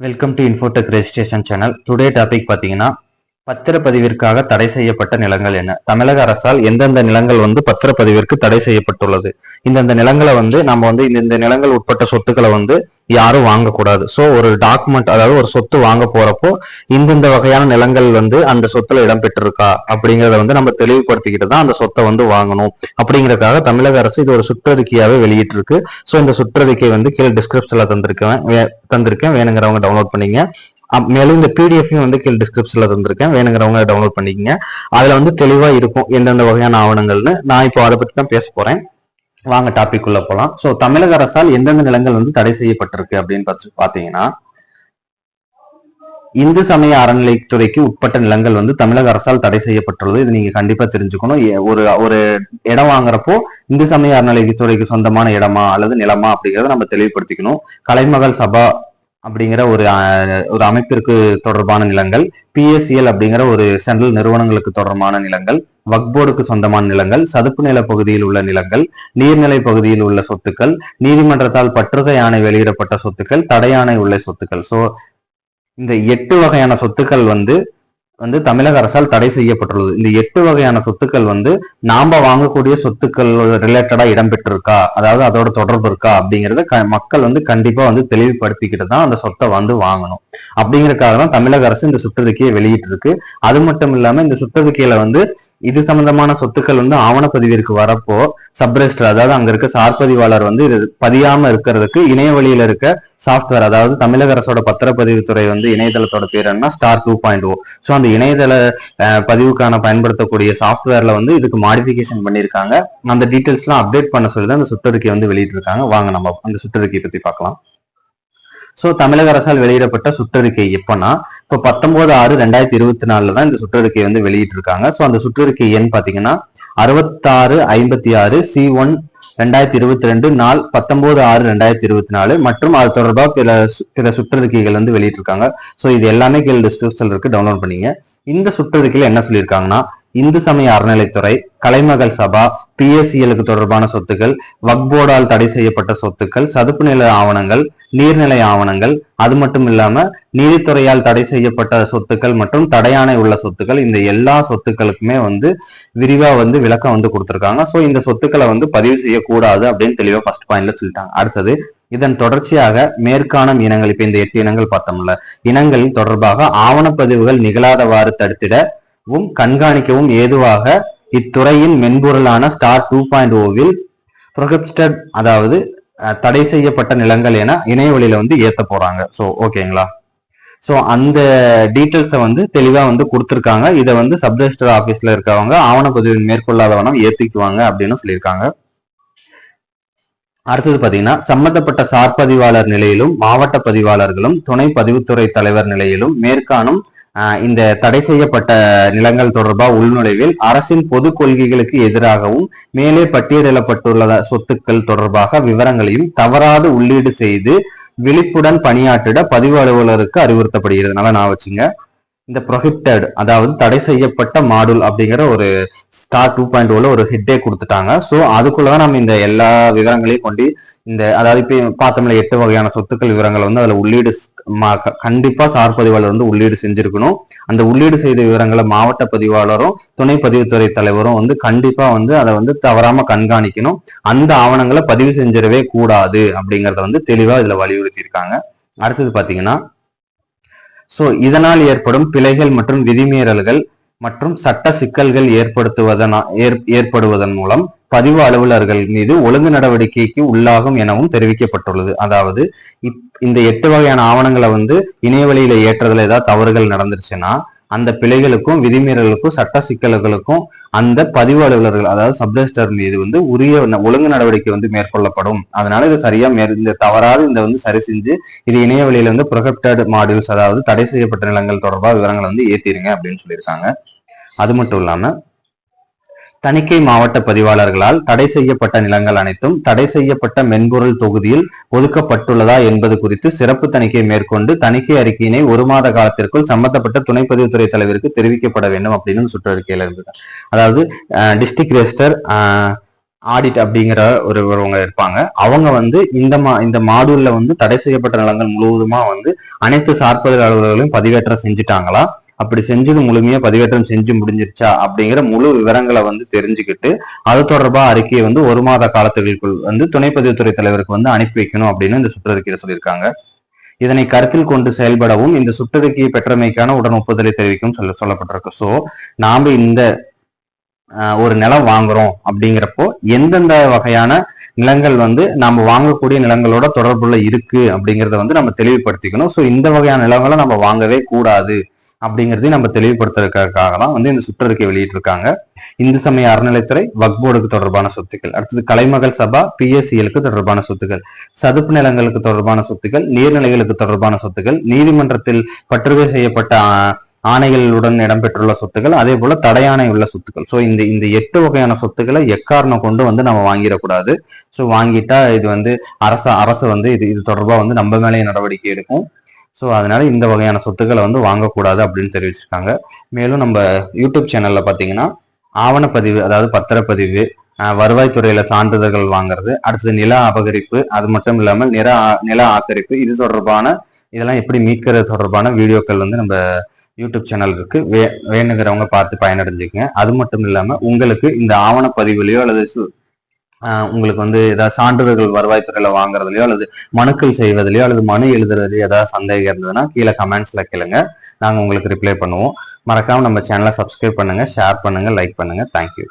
Welcome to Infotech registration channel today topic பார்த்தீங்கன்னா பத்திரப்பதிவிற்காக தடை செய்யப்பட்ட நிலங்கள் என்ன? தமிழக அரசால் எந்தெந்த நிலங்கள் வந்து பத்திரப்பதிவிற்கு தடை செய்யப்பட்டுள்ளது? இந்தந்த நிலங்களை வந்து நம்ம வந்து இந்த நிலங்கள் உட்பட்ட சொத்துக்களை வந்து யாரும் வாங்கக்கூடாது. ஸோ ஒரு டாக்குமெண்ட் அதாவது ஒரு சொத்து வாங்க போறப்போ இந்தந்த வகையான நிலங்கள் வந்து அந்த சொத்துல இடம்பெற்றிருக்கா அப்படிங்கறத வந்து நம்ம தெளிவுபடுத்திக்கிட்டு தான் அந்த சொத்தை வந்து வாங்கணும். அப்படிங்கறதுக்காக தமிழக அரசு இது ஒரு சுற்றறிக்கையாவே வெளியிட்டிருக்கு. ஸோ இந்த சுற்றறிக்கை வந்து கீழே டிஸ்கிரிப்ஷன்ல தந்திருக்கேன். வே- தந்திருக்கேன். வேணுங்கிறவங்க டவுன்லோட் பண்ணிங்க. அப்- மேலும் இந்த பிடிஎஃப்யும் வந்து கீழே டிஸ்கிரிப்ஷன்ல தந்திருக்கேன். வேணுங்கிறவங்க டவுன்லோட் பண்ணிக்கங்க. அதுல வந்து தெளிவா இருக்கும் எந்தெந்த வகையான ஆவணங்கள்னு. நான் இப்போ அதை பத்தி தான் பேச போறேன். வாங்க டாபிக் உள்ள போலாம். சோ தமிழக அரசால் எந்தெந்த நிலங்கள் வந்து தடை செய்யப்பட்டிருக்கு அப்படின்னு பார்த்து பாத்தீங்கன்னா இந்து சமய அறநிலைத்துறைக்கு உட்பட்ட நிலங்கள் வந்து தமிழக அரசால் தடை செய்யப்பட்டுள்ளது. இது நீங்க கண்டிப்பா தெரிஞ்சுக்கணும். ஒரு ஒரு இடம் வாங்குறப்போ இந்து சமய அறநிலைத்துறைக்கு சொந்தமான இடமா அல்லது நிலமா அப்படிங்கறத நம்ம தெளிவுபடுத்திக்கணும். கலைமகள் சபா அப்படிங்கிற ஒரு ஒரு அமைப்பிற்கு தொடர்பான நிலங்கள் பிஎஸ்சிஎல் அப்படிங்கிற ஒரு சென்ட்ரல் நிறுவனங்களுக்கு தொடர்பான நிலங்கள் வக்போர்டுக்கு சொந்தமான நிலங்கள் சதுப்பு நில பகுதியில் உள்ள நிலங்கள் நீர்நிலை பகுதியில் உள்ள சொத்துக்கள் நீதிமன்றத்தால் பற்றுகை ஆணை வெளியிடப்பட்ட சொத்துக்கள் தடையாணை உள்ள சொத்துக்கள். சோ இந்த எட்டு வகையான சொத்துக்கள் வந்து வந்து தமிழக அரசால் தடை செய்யப்பட்டுள்ளது. இந்த எட்டு வகையான சொத்துக்கள் வந்து நாம வாங்கக்கூடிய சொத்துக்கள் ரிலேட்டடா இடம்பெற்றிருக்கா? அதாவது அதோட தொடர்பு இருக்கா? அப்படிங்கறத க- மக்கள் வந்து கண்டிப்பா வந்து தெளிவுபடுத்திக்கிட்டு தான் அந்த சொத்தை வந்து வாங்கணும். அப்படிங்கறக்காக தான் தமிழக அரசு இந்த சுற்றறிக்கையை வெளியிட்டு இருக்கு அது மட்டும் இல்லாம இந்த சுற்றறிக்கையில வந்து இது சம்பந்தமான சொத்துக்கள் வந்து ஆவணப்பதிவிற்கு வரப்போ சப்ரெஸ்டர் அதாவது அங்க இருக்க சார்பதிவாளர் வந்து இது பதியாம இருக்கிறதுக்கு இணைய வழியில இருக்க சாஃப்ட்வேர் அதாவது தமிழக அரசோட பத்திரப்பதிவுத்துறை வந்து இணையதளத்தோட பேர் என்ன? Star two point O so அந்த இணையதள பதிவுக்கான பயன்படுத்தக்கூடிய சாஃப்ட்வேர்ல வந்து இதுக்கு மாடிஃபிகேஷன் பண்ணியிருக்காங்க அந்த டீட்டெயில்ஸ்லாம் அப்டேட் பண்ண சொல்லி தான் அந்த சுற்றறிக்கை வந்து வெளியிட்டிருக்காங்க. வாங்க நம்ம அந்த சுற்றறிக்கையை பத்தி பார்க்கலாம். ஸோ தமிழக அரசால் வெளியிடப்பட்ட சுற்றறிக்கை எப்பன்னா இப்போ பத்தொன்பது ஆறு ரெண்டாயிரத்தி இருபத்தி நாலுல தான் இந்த சுற்றறிக்கை வந்து வெளியிட்டிருக்காங்க. ஸோ அந்த சுற்றறிக்கை எண் பாத்தீங்கன்னா அறுபத்தாறு ஐம்பத்தி ஆறு சி ஒன் ரெண்டாயிரத்தி இருபத்தி ரெண்டு நாள் பத்தொன்பது ஆறு ரெண்டாயிரத்தி இருபத்தி நாலு மற்றும் அது தொடர்பாக பிற பிற சுற்றறிக்கைகள் வந்து வெளியிட்டிருக்காங்க. ஸோ இது எல்லாமே கீழ் டிஸ்கிரிப்ஷன் இருக்கு. டவுன்லோட் பண்ணீங்க. இந்த சுற்றறிக்கையில் என்ன சொல்லியிருக்காங்கன்னா இந்து சமய அறநிலைத்துறை கலைமகள் சபா பிஎஸ்சிஎலுக்கு தொடர்பான சொத்துக்கள் வக்போர்டால் தடை செய்யப்பட்ட சொத்துக்கள் சதுப்பு நில ஆவணங்கள் நீர்நிலை ஆவணங்கள் அது மட்டும் இல்லாம நீதித்துறையால் தடை செய்யப்பட்ட சொத்துக்கள் மற்றும் தடையானை உள்ள சொத்துக்கள் இந்த எல்லா சொத்துக்களுக்குமே வந்து விரிவா வந்து விளக்கம் வந்து கொடுத்துருக்காங்க. சோ இந்த சொத்துக்களை வந்து பதிவு செய்யக்கூடாது அப்படின்னு தெளிவா ஃபர்ஸ்ட் பாயிண்ட்ல சொல்லிட்டாங்க. அடுத்தது இதன் தொடர்ச்சியாக மேற்காணும் இனங்கள் இப்ப இந்த எட்டு இனங்கள் பார்த்தோம்ல இனங்களின் தொடர்பாக ஆவணப்பதிவுகள் நிகழாதவாறு தடுத்திடவும் கண்காணிக்கவும் ஏதுவாக இத்துறையின் மென்பொருளான ஸ்டார் டூ பாயிண்ட் ஓவில் ப்ரொஹிப்டட் அதாவது தடை செய்யப்பட்ட நிலங்கள் என இணையவழியில வந்து ஏத்த போறாங்க. ஸோ ஓகேங்களா ஸோ அந்த டீட்டெயில்ஸை வந்து தெளிவா வந்து கொடுத்துருக்காங்க. இதை வந்து சப்ரெஜிஸ்டர் ஆஃபீஸில் இருக்கவங்க ஆவணப்பதிவு மேற்கொள்ளாதவனம் ஏத்திக்குவாங்க அப்படின்னு சொல்லியிருக்காங்க. அடுத்தது பாத்தீங்கன்னா சம்பந்தப்பட்ட சார் பதிவாளர் நிலையிலும் மாவட்ட பதிவாளர்களும் துணை பதிவுத்துறை தலைவர் நிலையிலும் மேற்காணும் இந்த தடை செய்யப்பட்ட நிலங்கள் தொடர்பாக உள்நுழைவில் அரசின் பொது கொள்கைகளுக்கு எதிராகவும் மேலே பட்டியலிடப்பட்டுள்ள சொத்துக்கள் தொடர்பாக விவரங்களையும் தவறாது உள்ளீடு செய்து விழிப்புடன் பணியாற்றிட பதிவு அலுவலருக்கு அறிவுறுத்தப்படுகிறது. நல்லா நான் வச்சுங்க. இந்த ப்ரொஹிப்டட் அதாவது தடை செய்யப்பட்ட மாடுல் அப்படிங்கிற ஒரு ஸ்டார் டூ பாயிண்ட் ஓல ஒரு ஹெட்டே கொடுத்துட்டாங்க. ஸோ அதுக்குள்ளதான் நம்ம இந்த எல்லா விவரங்களையும் கொண்டு இந்த அதாவது இப்போ பார்த்தோம்ல எட்டு வகையான சொத்துக்கள் விவரங்கள் வந்து அதில் உள்ளீடு மா- கண்டிப்பா சார் பதிவாளர் வந்து உள்ளீடு செஞ்சிருக்கணும். அந்த உள்ளீடு செய்த விவரங்களை மாவட்ட பதிவாளரும் துணை பதிவுத்துறை தலைவரும் வந்து கண்டிப்பா வந்து அதை வந்து தவறாம கண்காணிக்கணும். அந்த ஆவணங்களை பதிவு செஞ்சிடவே கூடாது அப்படிங்கறத வந்து தெளிவா இதுல வலியுறுத்தி இருக்காங்க அடுத்தது பாத்தீங்கன்னா சோ இதனால் ஏற்படும் பிழைகள் மற்றும் விதிமீறல்கள் மற்றும் சட்ட சிக்கல்கள் ஏற்படுத்துவதன் ஏற்- ஏற்படுவதன் மூலம் பதிவு அலுவலர்கள் மீது ஒழுங்கு நடவடிக்கைக்கு உள்ளாகும் எனவும் தெரிவிக்கப்பட்டுள்ளது. அதாவது இப்- இந்த எட்டு வகையான ஆவணங்களை வந்து இணையவழியில ஏற்றதுல ஏதாவது தவறுகள் நடந்துருச்சுன்னா அந்த பிழைகளுக்கும் விதிமீறலுக்கும் சட்ட சிக்கல்களுக்கும் அந்த பதிவு அலுவலர்கள் அதாவது சப்ரெஜிஸ்டர் மீது வந்து உரிய ஒழுங்கு நடவடிக்கை வந்து மேற்கொள்ளப்படும். அதனால இது சரியா மேற்- இந்த தவறாது இந்த வந்து சரி செஞ்சு இது இணைய வழியில வந்து ப்ரொஹிப்டட் மாடியூல்ஸ் அதாவது தடை செய்யப்பட்ட நிலங்கள் தொடர்பாக விவரங்களை வந்து ஏத்திருங்க அப்படின்னு சொல்லியிருக்காங்க. அது மட்டும் இல்லாம தணிக்கை மாவட்ட பதிவாளர்களால் தடை செய்யப்பட்ட நிலங்கள் அனைத்தும் தடை செய்யப்பட்ட மென்பொருள் தொகுதியில் ஒதுக்கப்பட்டுள்ளதா என்பது குறித்து சிறப்பு தணிக்கை மேற்கொண்டு தணிக்கை அறிக்கையினை ஒரு மாத காலத்திற்குள் சம்பந்தப்பட்ட துணைப்பதிவுத்துறை தலைவருக்கு தெரிவிக்கப்பட வேண்டும் அப்படின்னு சுற்றறிக்கையில இருந்தது. அதாவது டிஸ்ட்ரிக்ட் ரெஜிஸ்டர் ஆடிட் அப்படிங்கிற ஒரு ஒருவங்க இருப்பாங்க. அவங்க வந்து இந்த மா இந்த மாடியூல்ல வந்து தடை செய்யப்பட்ட நிலங்கள் முழுவதுமா வந்து அனைத்து சார்பதில் அலுவலர்களையும் பதிவேற்றம் செஞ்சுட்டாங்களா? அப்படி செஞ்சது முழுமையா பதிவேற்றம் செஞ்சு முடிஞ்சிருச்சா அப்படிங்கிற முழு விவரங்களை வந்து தெரிஞ்சுக்கிட்டு அது தொடர்பா அறிக்கையை வந்து ஒரு மாத காலத்துக்குள் வந்து துணைப்பதிவுத்துறை தலைவருக்கு வந்து அனுப்பி வைக்கணும் அப்படின்னு இந்த சுற்றறிக்கையில சொல்லியிருக்காங்க. இதனை கருத்தில் கொண்டு செயல்படவும் இந்த சுற்றறிக்கையை பெற்றமைக்கான உடன் ஒப்புதலை தெரிவிக்கும் சொல்ல சொல்லப்பட்டிருக்கு. சோ நாம இந்த ஒரு நிலம் வாங்குறோம் அப்படிங்கிறப்போ எந்தெந்த வகையான நிலங்கள் வந்து நாம வாங்கக்கூடிய நிலங்களோட தொடர்புள்ள இருக்கு அப்படிங்கறத வந்து நம்ம தெளிவுபடுத்திக்கணும். ஸோ இந்த வகையான நிலங்களை நம்ம வாங்கவே கூடாது. அப்படிங்கிறதையும் நம்ம தெளிவுபடுத்துறதுக்காக தான் வந்து இந்த சுற்றறிக்கை வெளியிட்டிருக்காங்க. இந்து சமய அறநிலைத்துறை வக்போர்டுக்கு தொடர்பான சொத்துக்கள். அடுத்தது கலைமகள் சபா பிஎஸ்சிஎலுக்கு தொடர்பான சொத்துக்கள். சதுப்பு நிலங்களுக்கு தொடர்பான சொத்துக்கள். நீர்நிலைகளுக்கு தொடர்பான சொத்துக்கள். நீதிமன்றத்தில் பற்றுகை செய்யப்பட்ட ஆணைகளுடன் இடம்பெற்றுள்ள சொத்துக்கள். அதே போல தடையானை உள்ள சொத்துக்கள். ஸோ இந்த இந்த எட்டு வகையான சொத்துக்களை எக்காரணம் கொண்டு வந்து நம்ம வாங்கிடக்கூடாது. ஸோ வாங்கிட்டா இது வந்து அரசு அரசு வந்து இது இது தொடர்பா வந்து நம்ம மேலேயே நடவடிக்கை எடுக்கும். ஸோ அதனால இந்த வகையான சொத்துக்களை வந்து வாங்கக்கூடாது அப்படின்னு தெரிவிச்சிருக்காங்க. மேலும் நம்ம யூடியூப் சேனல்ல பார்த்தீங்கன்னா ஆவணப்பதிவு அதாவது பத்திரப்பதிவு வருவாய்த்துறையில சான்றிதழ்கள் வாங்குறது அடுத்தது நில அபகரிப்பு அது மட்டும் இல்லாமல் நில நில ஆக்கரிப்பு இது தொடர்பான இதெல்லாம் எப்படி மீட்கிறது தொடர்பான வீடியோக்கள் வந்து நம்ம யூடியூப் சேனல் இருக்கு வே வேணுங்கிறவங்க பார்த்து பயனடைஞ்சுக்கங்க. அது மட்டும் இல்லாமல் உங்களுக்கு இந்த ஆவணப்பதிவுலையோ அல்லது சு- உங்களுக்கு வந்து ஏதாவது சான்றிதழ்கள் வருவாய்த்துறையில வாங்குறதுலயோ அல்லது மனுக்கள் செய்வதிலையோ அல்லது மனு எழுதுறதுலயோ ஏதாவது சந்தேகம் இருந்ததுன்னா கீழே கமெண்ட்ஸ்ல கேளுங்க. நாங்கள் உங்களுக்கு ரிப்ளை பண்ணுவோம். மறக்காம நம்ம சேனலை சப்ஸ்கிரைப் பண்ணுங்க ஷேர் பண்ணுங்க லைக் பண்ணுங்க. தேங்க்யூ